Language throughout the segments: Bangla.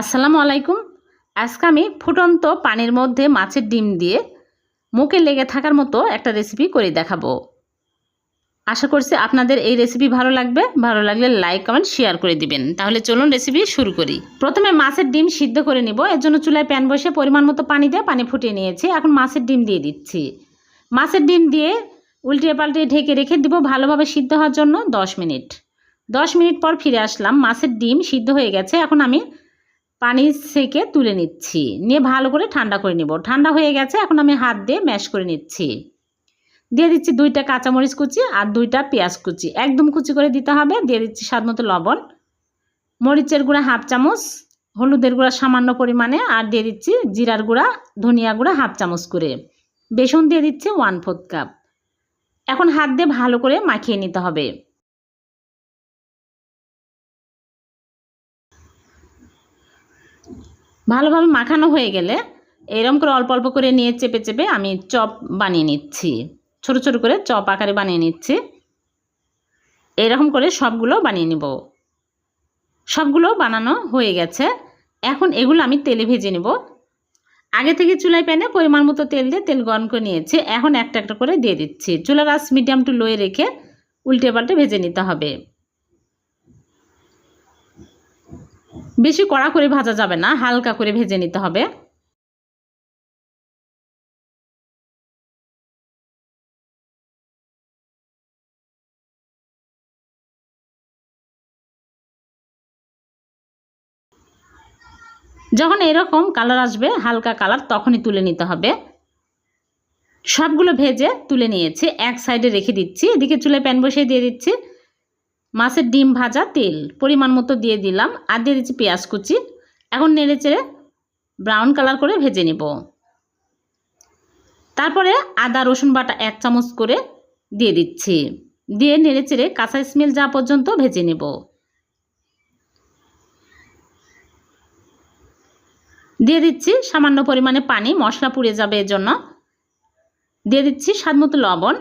আসসালামু আলাইকুম। আজকে আমি ফুটন্ত পানির মধ্যে মাছের ডিম দিয়ে মুখে লেগে থাকার মতো একটা রেসিপি করে দেখাবো। আশা করছি আপনাদের এই রেসিপি ভালো লাগবে। ভালো লাগলে লাইক কমেন্ট শেয়ার করে দিবেন। তাহলে চলুন রেসিপি শুরু করি। প্রথমে মাছের ডিম সিদ্ধ করে নিব। এর জন্য চুলায় প্যান বসে পরিমাণ মতো পানি দিয়ে পানি ফুটিয়ে নিয়েছি। এখন মাছের ডিম দিয়ে দিচ্ছি। মাছের ডিম দিয়ে উল্টিয়ে পাল্টিয়ে ঢেকে রেখে দিব ভালোভাবে সিদ্ধ হওয়ার জন্য দশ মিনিট। দশ মিনিট পর ফিরে আসলাম। মাছের ডিম সিদ্ধ হয়ে গেছে। এখন আমি পানি থেকে তুলে নিচ্ছি। নিয়ে ভালো করে ঠান্ডা করে নিব। ঠান্ডা হয়ে গেছে, এখন আমি হাত দিয়ে ম্যাশ করে নিচ্ছি। দিয়ে দিচ্ছি দুইটা কাঁচামরিচ কুচি আর দুইটা পেঁয়াজ কুচি। একদম কুচি করে দিতে হবে, দিয়ে দিচ্ছি স্বাদ মতো লবণ, মরিচের গুঁড়া হাফ চামচ, হলুদের গুঁড়া সামান্য পরিমাণে, আর দিয়ে দিচ্ছি জিরার গুঁড়া, ধনিয়া গুঁড়া হাফ চামচ করে। বেসন দিয়ে দিচ্ছি ওয়ান ফোর্থ কাপ। এখন হাত দিয়ে ভালো করে মাখিয়ে নিতে হবে। ভালোভাবে মাখানো হয়ে গেলে এরম করে অল্প অল্প করে নিয়ে চেপে চেপে আমি চপ বানিয়ে নিচ্ছি। ছোট ছোট করে চপ আকারে বানিয়ে নিচ্ছি। এরকম করে সবগুলো বানিয়ে নিব। সবগুলো বানানো হয়ে গেছে। এখন এগুলো আমি তেলে ভেজে নেব। আগে থেকে চুলায় প্যানে পরিমাণ মতো তেল দিয়ে তেল গরম করে নিয়েছি। এখন একটা একটা করে দিয়ে দিচ্ছি। চুলার আস মিডিয়াম টু লোয়ে রেখে উল্টে পাল্টে ভেজে নিতে হবে। বেশি কড়া করে ভাজা যাবে না, হালকা করে ভেজে নিতে হবে। যখন এরকম কালার আসবে, হালকা কালার, তখনই তুলে নিতে হবে। সবগুলো ভেজে তুলে নিয়েছি, এক সাইডে রেখে দিচ্ছি, এদিকে চুলে প্যান বসিয়ে দিয়ে দিচ্ছি। মাছের ডিম ভাজা তেল, পরিমাণ মতো দিয়ে দিলাম। আর দিয়ে দিচ্ছি পেঁয়াজ কুচি। এখন নেড়ে চেড়ে ব্রাউন কালার করে ভেজে নেব। তারপরে আদা, রসুন বাটা এক চামচ করে দিয়ে দিচ্ছি। দিয়ে নেড়ে চেড়ে কাঁচা স্মেল যা পর্যন্ত ভেজে নেব। দিয়ে দিচ্ছি সামান্য পরিমাণে পানি, মশলা পুড়ে যাবে এর জন্য। দিয়ে দিচ্ছি স্বাদ মতো লবণ।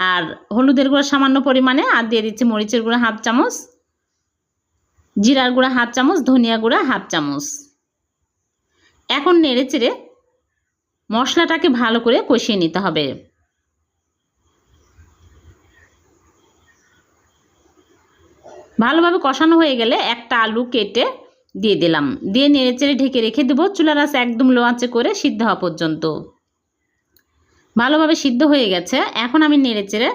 আর হলুদের গুঁড়া সামান্য পরিমাণে, আর দিয়ে দিচ্ছি মরিচের গুঁড়া হাফ চামচ, জিরার গুঁড়া হাফ চামচ, ধনিয়া গুঁড়া হাফ চামচ। এখন নেড়ে চেড়ে মশলাটাকে ভালো করে কষিয়ে নিতে হবে। ভালোভাবে কষানো হয়ে গেলে একটা আলু কেটে দিয়ে দিলাম। দিয়ে নেড়ে চেড়ে ঢেকে রেখে দেবো। চুলার আঁচ একদম লো আঁচে করে সিদ্ধ হওয়া পর্যন্ত। ভালোভাবে সিদ্ধ হয়ে গেছে। এখন আমি নেড়ে চেড়ে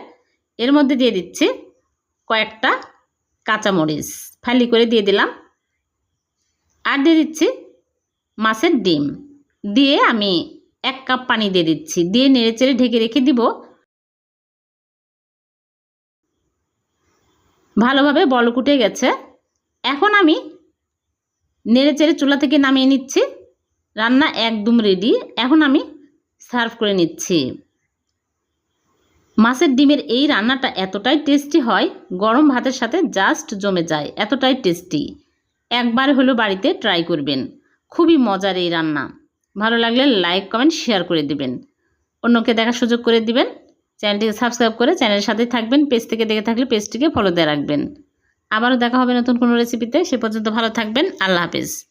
এর মধ্যে দিয়ে দিচ্ছি কয়েকটা কাঁচামরিচ। ফালি করে দিয়ে দিলাম। আর দিয়ে দিচ্ছি মাছের ডিম। দিয়ে আমি এক কাপ পানি দিয়ে দিচ্ছি। দিয়ে নেড়ে চেড়ে ঢেকে রেখে দিব। ভালোভাবে বল কুটে গেছে। এখন আমি নেড়ে চেড়ে চুলা থেকে নামিয়ে নিচ্ছি। রান্না একদম রেডি এখন আমি সার্ভ করে নিচ্ছি। মাছের ডিমের এই রান্নাটা এতটাই টেস্টি হয়, গরম ভাতের সাথে জাস্ট জমে যায়, এতটাই টেস্টি। একবার হলো বাড়িতে ট্রাই করবেন। খুবই মজার এই রান্না। ভালো লাগলে লাইক, কমেন্ট, শেয়ার করে দিবেন। অন্যকে দেখার সুযোগ করে দিবেন। চ্যানেলটিকে সাবস্ক্রাইব করে চ্যানেলের সাথে থাকবেন, পেজ থেকে দেখে থাকলে পেজটিকে ফলো দিয়ে রাখবেন। আবারও দেখা হবে নতুন কোনো রেসিপিতে সে পর্যন্ত ভালো থাকবেন। আল্লাহ হাফেজ।